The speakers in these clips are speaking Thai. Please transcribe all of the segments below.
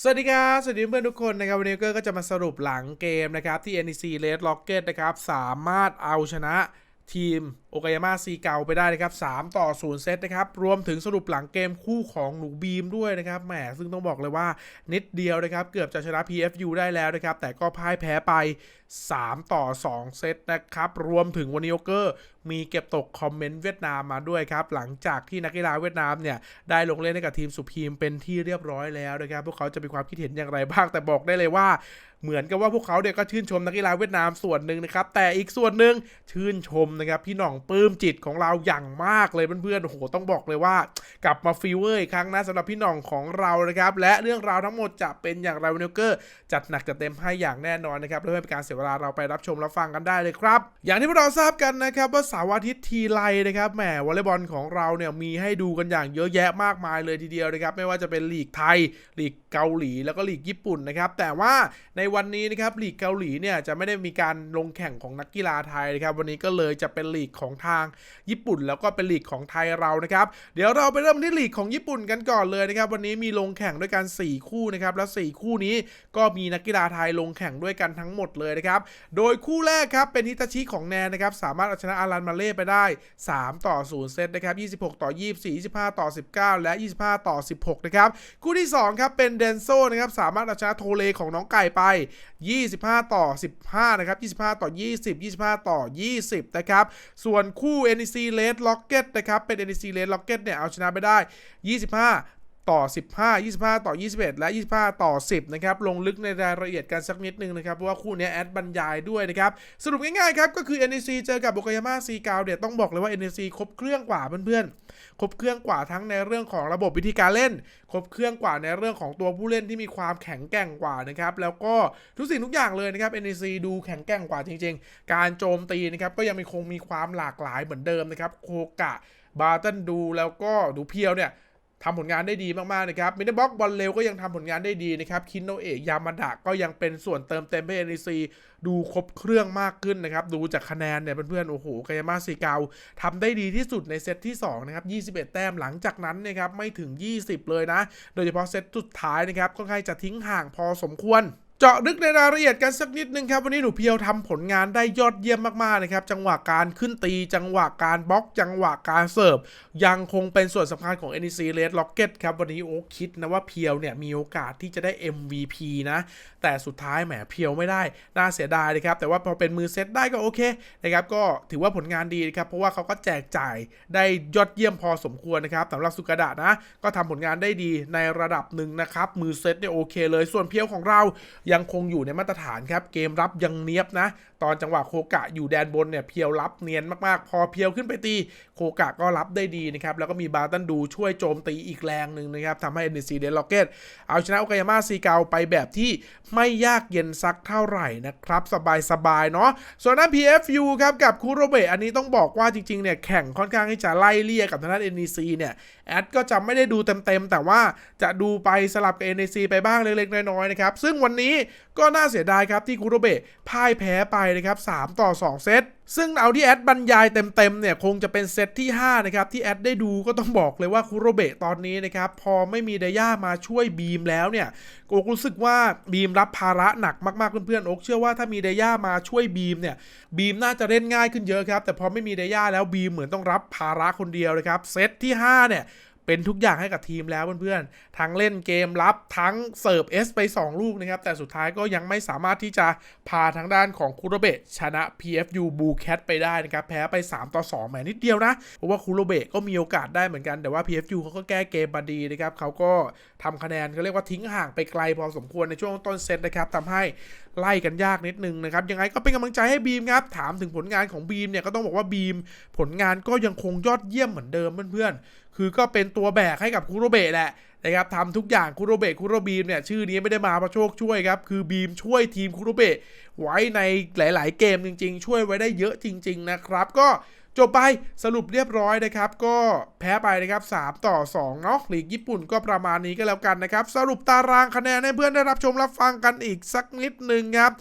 สวัสดีครับ สวัสดีเพื่อนทุกคนนะครับ วันนี้ก็จะมาสรุปหลังเกมนะครับ ที่ NEC Red Rocket นะครับ สามารถเอาชนะ ทีมโอกายาม่าซีเกาไปได้นะครับ 3 ต่อ 0 เซตนะครับ รวมถึงสรุปหลังเกมคู่ของหนูบีมด้วยนะครับ แหม ซึ่งต้องบอกเลยว่านิดเดียวนะครับ เกือบจะชนะ PFU ได้แล้วนะครับ แต่ก็พ่ายแพ้ไป 3 ต่อ 2 เซตนะครับ รวมถึงวันนี้โอเกอร์มีเก็บตกคอมเมนต์เวียดนามมาด้วยครับ หลังจากที่นักกีฬาเวียดนามเนี่ย ได้ลงเล่นให้กับทีมสุพีมเป็นที่เรียบร้อยแล้วนะครับ พวกเขาจะมีความคิดเห็นอย่างไรบ้าง แต่บอกได้เลยว่า เหมือนกับว่าพวกเขาเนี่ยก็ชื่นชมนักกีฬาเวียดนามส่วนหนึ่งนะครับ แต่อีกส่วนหนึ่งชื่นชมนะครับ พี่หน่องปลื้มจิตของเราอย่างมากเลยเพื่อนๆโอ้โหต้องบอกเลยว่า กลับมาฟีเวอร์อีกครั้งนะสำหรับพี่หน่องของเรานะครับ และเรื่องราวทั้งหมดจะเป็นอย่างไรวันนี้เกอร์จัดหนักจัดเต็มให้อย่างแน่นอนนะครับเพื่อเป็นการเสียเวลาเราไปรับชมรับฟังกันได้เลยครับ อย่างที่พวกเราทราบกันนะครับว่าเสาร์อาทิตย์ทีไรนะครับแหมวอลเลย์บอลของเราเนี่ยมีให้ดูกันอย่างเยอะแยะมากมายเลยทีเดียวนะครับ ไม่ว่าจะเป็นลีกไทยลีกเกาหลีแล้วก็ลีกญี่ปุ่นนะครับแต่ว่าในวันนี้นะครับลีกเกาหลีเนี่ยจะไม่ได้มีการลงแข่งของนักกีฬาไทยนะครับวันนี้ก็เลยจะเป็นลีกของทางญี่ปุ่น แล้วก็เป็นลีกของไทยเรานะครับเดี๋ยวเราไปเริ่มที่ลีกของญี่ปุ่นกันก่อนเลยนะครับวันนี้มีลงแข่งด้วยกัน 4 คู่นะครับแล้ว4คู่นี้ก็มีนักกีฬาไทยลงแข่งด้วยกันทั้งหมดเลยนะครับโดยคู่แรกครับเป็นฮิตาชิของแนนนะครับสามารถเอาชนะอารันมาเล่ไปได้ 3 ต่อ 0 เซตนะครับ26 ต่อ 24 25 ต่อ 19 และ 25 ต่อ 16 นะครับคู่ที่2ครับเป็นเดนโซนะครับสามารถเอาชนะโทเลของน้องไก่ไป25 ต่อ 15 นะครับ 25 ต่อ 20 25 ต่อ 20 นะครับ ส่วนคู่ NEC Red Rocket นะครับ เป็น NEC Red Rocket เนี่ย เอาชนะไปได้ 25 ต่อ 15 25 ต่อ 21 และ 25 ต่อ 10 นะครับ ลงลึกในรายละเอียดกันสักนิดนึงนะครับ เพราะว่าคู่นี้แอดบรรยายด้วยนะครับ สรุปง่ายๆครับ ก็คือ NEC เจอกับโอกายาม่าซีกาวเนี่ยต้องบอกเลยว่า NEC ครบเครื่องกว่าเพื่อนๆ ครบเครื่องกว่าทั้งในเรื่องของระบบวิธีการเล่น ครบเครื่องกว่าในเรื่องของตัวผู้เล่นที่มีความแข็งแกร่งกว่านะครับ แล้วก็ทุกสิ่งทุกอย่างเลยนะครับ NEC ดูแข็งแกร่งกว่าจริง ๆ การโจมตีนะครับก็ยังมีคงมีความหลากหลายเหมือนเดิมนะครับ โคกะ บาร์ตันดู แล้วก็ดูเพียวเนี่ย ทำผลงานได้ดีมากๆนะครับมินเตอร์บ็อกบอลเร็วก็ยังทำผลงานได้ดีนะครับคินโนเอะยามาดะก็ยังเป็นส่วนเติมเต็มให้เอเนซีดูครบเครื่องมากขึ้นนะครับ ดูจากคะแนนเนี่ยเพื่อนๆโอ้โหกายามาซีเกาทำได้ดีที่สุดในเซตที่2นะครับ21 แต้มหลังจากนั้นนะครับไม่ถึง 20 เลยนะ โดยเฉพาะเซตสุดท้ายนะครับค่อนข้างจะทิ้งห่างพอสมควร เจาะลึกในรายละเอียดกันสักนิดนึงครับ วันนี้หนูเพียวทำผลงานได้ยอดเยี่ยมมากๆนะครับ จังหวะการขึ้นตี จังหวะการบล็อก จังหวะการเสิร์ฟ ยังคงเป็นส่วนสำคัญของ NEC Red Rocket ครับ วันนี้โอ้คิดนะว่าเพียวเนี่ยมีโอกาสที่จะได้ MVP นะ แต่สุดท้ายแหมเพียวไม่ได้ น่าเสียดายนะครับ แต่ว่าพอเป็นมือเซตได้ก็โอเคนะครับก็ถือว่าผลงานดีนะครับเพราะว่าเขาก็แจกจ่ายได้ยอดเยี่ยมพอสมควรนะครับสำหรับสุกดะนะ ก็ทำผลงานได้ดีในระดับหนึ่งนะครับมือเซตเนี่ยโอเคเลยส่วนเพียวของเรายังคงอยู่ในมาตรฐานครับ เกมรับยังเนียบนะ ตอนจังหวะโคกะอยู่แดนบนเนี่ยเพียวรับเนียนมากๆ พอเพียวขึ้นไปตีโคกะก็รับได้ดีนะครับ แล้วก็มีบาตันดูช่วยโจมตีอีกแรงหนึ่งนะครับทำให้ NC เดนล็อกเก็ตเอาชนะโอกายาม่าซีเกาไปแบบที่ไม่ยากเย็นสักเท่าไหร่นะครับ สบายๆเนาะส่วนนั้น PFU ครับกับคูโรเบะอันนี้ต้องบอกว่าจริงๆเนี่ยแข่งค่อนข้างที่จะไล่เลี่ยกับทางด้าน NEC เนี่ยแอดก็จะไม่ได้ดูเต็มๆแต่ว่าจะดูไปสลับกับ NEC ไปบ้างเล็กๆน้อยๆนะครับซึ่งวันนี้ก็น่าเสียดายครับที่คูโรเบะพ่ายแพ้ไปนะครับ3ต่อ 2 เซตซึ่งเอาที่แอดบรรยายเต็มๆเนี่ยคงจะเป็นเซตที่ 5 นะครับ ที่แอดได้ดูก็ต้องบอกเลยว่าคูโรเบะตอนนี้นะครับ พอไม่มีเดย่ามาช่วยบีมแล้วเนี่ยโอกรู้สึกว่าบีมรับภาระหนักมากๆเพื่อนๆโอกเชื่อว่าถ้ามีเดย่ามาช่วยบีมเนี่ยบีมน่าจะเล่นง่ายขึ้นเยอะครับ แต่พอไม่มีเดย่าแล้วบีมเหมือนต้องรับภาระคนเดียวนะครับเซตที่5เนี่ย เป็นทุกอย่างให้กับทีมแล้วเพื่อนๆ ทั้งเล่นเกมรับทั้งเสิร์ฟเอสไป 2 ลูกนะครับ แต่สุดท้ายก็ยังไม่สามารถที่จะพาทางด้านของคูโรเบะชนะ PFU บูแคทไปได้นะครับ แพ้ไป 3 ต่อ 2 แหมนิดเดียวนะ เพราะว่าคูโรเบะก็มีโอกาสได้เหมือนกัน แต่ว่า PFU เขาก็แก้เกมมาดีนะครับเขาก็ทำคะแนนเขาเรียกว่าทิ้งห่างไปไกลพอสมควรในช่วงต้นเซตนะครับทำให้ไล่กันยากนิดนึงนะครับ ยังไงก็เป็นกำลังใจให้บีมครับ ถามถึงผลงานของบีมเนี่ยก็ต้องบอกว่าบีมผลงานก็ยังคงยอดเยี่ยมเหมือนเดิมเพื่อนๆ คือก็เป็นตัวแบกให้กับคูโรเบะแหละนะครับทำทุกอย่างคูโรเบะคูโรบีมเนี่ยชื่อนี้ไม่ได้มาเพราะโชคช่วยครับ คือบีมช่วยทีมคูโรเบะไว้ในหลาย ๆ เกมจริง ๆ ช่วยไว้ได้เยอะจริง ๆ นะครับ ก็จบไปสรุปเรียบร้อยนะครับ ก็แพ้ไปนะครับ 3 ต่อ2เนาะลีกญี่ปุ่นก็ประมาณนี้ก็แล้วกันนะครับ สรุปตารางคะแนนให้เพื่อนได้รับชมรับฟังกันอีกสักนิดหนึ่งครับ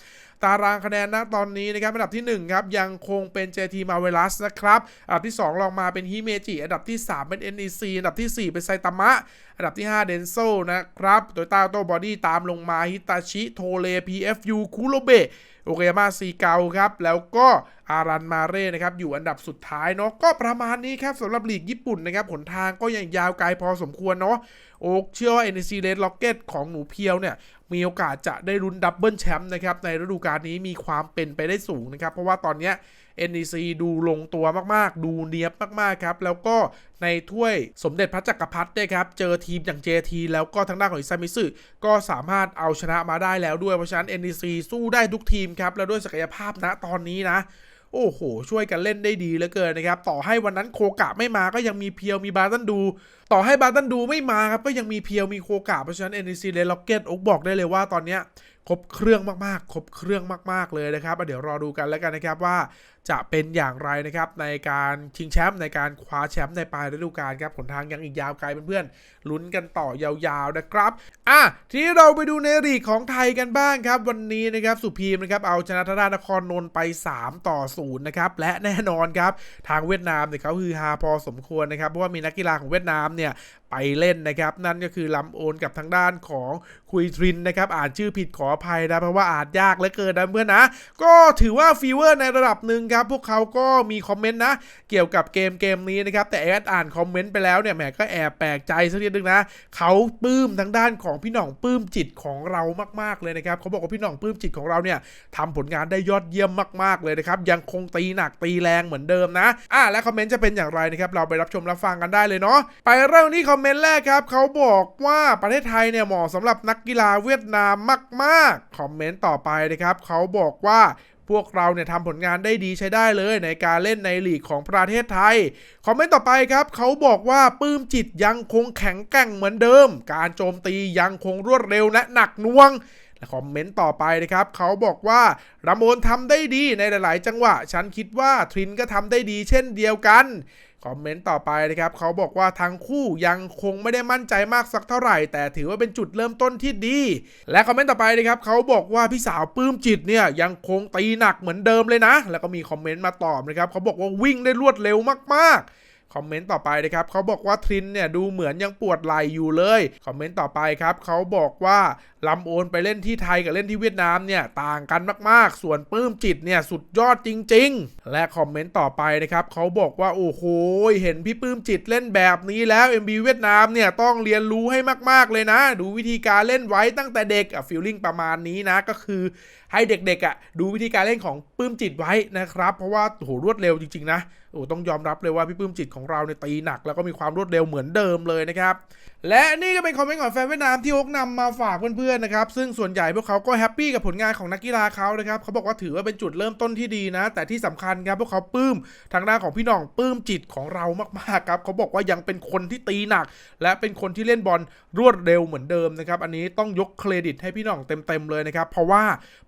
ตารางคะแนนณตอนนี้นะครับอันดับที่1ครับยังคงเป็น JT Marvelous นะครับอันดับที่ 2 ลองมาเป็นฮิเมจิอันดับที่ 3 เป็น NEC อันดับทีสี่4 เป็นไซตามะ อันดับที่ 5 เดนโซนะครับโตโยต้าโตบอดี้ตามลงมาฮิตาชิ โทเล PFU คูโรเบะโอเคยามาซีเกาครับ แล้วก็ อารันมาเร่นะครับอยู่อันดับสุดท้ายเนาะก็ประมาณนี้ครับสำหรับลีกญี่ปุ่นนะครับหนทางก็ยังยาวไกลพอสมควรเนาะโอ๊กเชื่อว่า NEC Red Rocket ของหนูเพียวเนี่ยมีโอกาสจะได้ลุ้นดับเบิลแชมป์นะครับในฤดูกาลนี้มีความเป็นไปได้สูงนะครับเพราะว่าตอนนี้ NEC ดูลงตัวมากๆ ดูเนียบมากๆครับแล้วก็ในถ้วยสมเด็จพระจักรพรรดิเนี่ยครับเจอทีมอย่าง JT แล้วก็ทางด้านของอิซามิสึก็สามารถเอาชนะมาได้แล้วด้วยเพราะฉะนั้น NEC สู้ได้ทุกทีมครับแล้วด้วยศักยภาพณตอนนี้นะ โอ้โห ช่วยกันเล่นได้ดีเหลือเกินนะครับ ต่อให้วันนั้นโคกะไม่มาก็ยังมีเพียวมีบาตันดู ต่อให้บาตันดูไม่มาครับก็ยังมีเพียวมีโคกะเพราะฉะนั้นเอ็นดีซีเลล็อกเก็ตอกบอกได้เลยว่าตอนเนี้ยครบเครื่องมากๆ ครบเครื่องมาก ๆ เลยนะครับเดี๋ยวรอดูกันแล้วกันนะครับว่าจะเป็นอย่างไรนะครับในการชิงแชมป์ในการคว้าแชมป์ในปลายฤดูกาลครับผลทางยังอีกยาวไกลเพื่อนๆลุ้นกันต่อยาวๆนะครับอะทีนี้เราไปดูในลีกของไทยกันบ้างครับ วันนี้นะครับสุพีมนะครับเอาชนะทางด้านครนนท์ไป 3 ต่อ0นะครับและแน่นอนครับทางเวียดนามเนี่ยเขาฮือฮาพอสมควรนะครับเพราะว่ามีนักกีฬาของเวียดนามเนี่ย ไปเล่นนะครับ นั่นก็คือลำโอนกับทางด้านของคุยทรินนะครับ อ่านชื่อผิดขออภัยนะ เพราะว่าอ่านยากเหลือเกินนะเพื่อนนะ ก็ถือว่าฟีเวอร์ในระดับหนึ่งครับ พวกเขาก็มีคอมเมนต์นะ เกี่ยวกับเกมเกมนี้นะครับ แต่แอดอ่านคอมเมนต์ไปแล้วเนี่ยแหมก็แอบแปลกใจสักนิดนึงนะเขาปลื้มทางด้านของพี่หน่องปลื้มจิตของเรามาก ๆเลยนะครับเขาบอกว่าพี่หน่องปลื้มจิตของเราเนี่ยทำผลงานได้ยอดเยี่ยมมาก ๆเลยนะครับยังคงตีหนักตีแรงเหมือนเดิมนะอะและคอมเมนต์จะเป็นอย่างไรนะครับเราไปรับชมรับฟังกันได้เลยเนาะไปเริ่มที่คอมเมนต์แรกครับเขาบอกว่าประเทศไทยเนี่ยเหมาะสำหรับนักกีฬาเวียดนามมากๆ คอมเมนต์ต่อไปนะครับเขาบอกว่าพวกเราเนี่ยทำผลงานได้ดีใช้ได้เลยในการเล่นในลีกของประเทศไทย คอมเมนต์ต่อไปครับ เขาบอกว่าปื้มจิตยังคงแข็งแกร่งเหมือนเดิม การโจมตียังคงรวดเร็วและหนักน่วงและคอมเมนต์ต่อไปนะครับ เขาบอกว่ารามโอนทำได้ดีในหลาย ๆ จังหวะ ฉันคิดว่าทรินก็ทำได้ดีเช่นเดียวกัน คอมเมนต์ต่อไปนะครับเขาบอกว่าทั้งคู่ยังคงไม่ได้มั่นใจมากสักเท่าไหร่ แต่ถือว่าเป็นจุดเริ่มต้นที่ดี และคอมเมนต์ต่อไปนะครับเขาบอกว่าพี่สาวปลื้มจิตเนี่ยยังคงตีหนักเหมือนเดิมเลยนะ แล้วก็มีคอมเมนต์มาตอบนะครับเขาบอกว่าวิ่งได้รวดเร็วมากๆ คอมเมนต์ต่อไปนะครับเขาบอกว่าทรินเนี่ยดูเหมือนยังปวดไหล่อยู่เลยคอมเมนต์ต่อไปครับเขาบอกว่าลำโอนไปเล่นที่ไทยกับเล่นที่เวียดนามเนี่ยต่างกันมากๆ ส่วนปลื้มจิตเนี่ยสุดยอดจริง ๆ และคอมเมนต์ต่อไปนะครับเขาบอกว่าโอ้โหเห็นพี่ปลื้มจิตเล่นแบบนี้แล้ว MB เวียดนามเนี่ยต้องเรียนรู้ให้มาก ๆเลยนะ ดูวิธีการเล่นไว้ตั้งแต่เด็กอะฟีลลิ่งประมาณนี้นะก็คือให้เด็กๆอะดูวิธีการเล่นของปลื้มจิตไว้นะครับ เพราะว่าโหรวดเร็วจริงๆนะ โอ้ต้องยอมรับเลยว่าพี่ปลื้มจิตของเราเนี่ยตีหนัก แล้วก็มีความรวดเร็วเหมือนเดิมเลยนะครับ และนี่ก็เป็นคอมเมนต์ของแฟนเวียดนามที่ฮกนำมาฝากเพื่อนๆนะครับ ซึ่งส่วนใหญ่พวกเขาก็แฮปปี้กับผลงานของนักกีฬาเขานะครับเขาบอกว่าถือว่าเป็นจุดเริ่มต้นที่ดีนะ แต่ที่สำคัญครับพวกเขาปลื้มทางด้านของพี่น้องปลื้มจิตของเรามากๆครับเขาบอกว่ายังเป็นคนที่ตีหนัก และเป็นคนที่เล่นบอลรวดเร็วเหมือนเดิมนะครับอันนี้ต้องยกเครดิตให้พี่น้องเต็มๆเลยนะครับเพราะว่า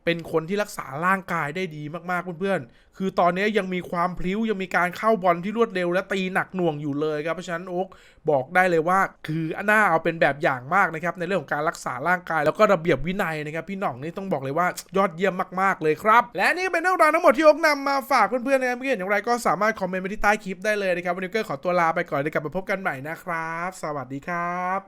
เป็นคนที่รักษาร่างกายได้ดีมากๆเพื่อนๆคือตอนนี้ยังมีความพลิ้วยังมีการเข้าบอลที่รวดเร็ว และตีหนักหน่วงอยู่เลยครับเพราะฉะนั้นโอ๊กบอกได้เลยว่า คือน่าเอาเป็นแบบอย่างมากนะครับในเรื่องของการรักษาร่างกาย แล้วก็ระเบียบวินัยนะครับพี่หน่องนี่ต้องบอกเลยว่ายอดเยี่ยมมากๆเลยครับ และนี่เป็นเรื่องราวทั้งหมดที่โอ๊กนำมาฝากเพื่อนๆนะครับเพื่อนอย่างไรก็สามารถคอมเมนต์ไว้ที่ใต้คลิปได้เลยนะครับวันนี้ก็ขอตัวลาไปก่อนเดี๋ยวกลับมาพบกันใหม่นะครับ สวัสดีครับ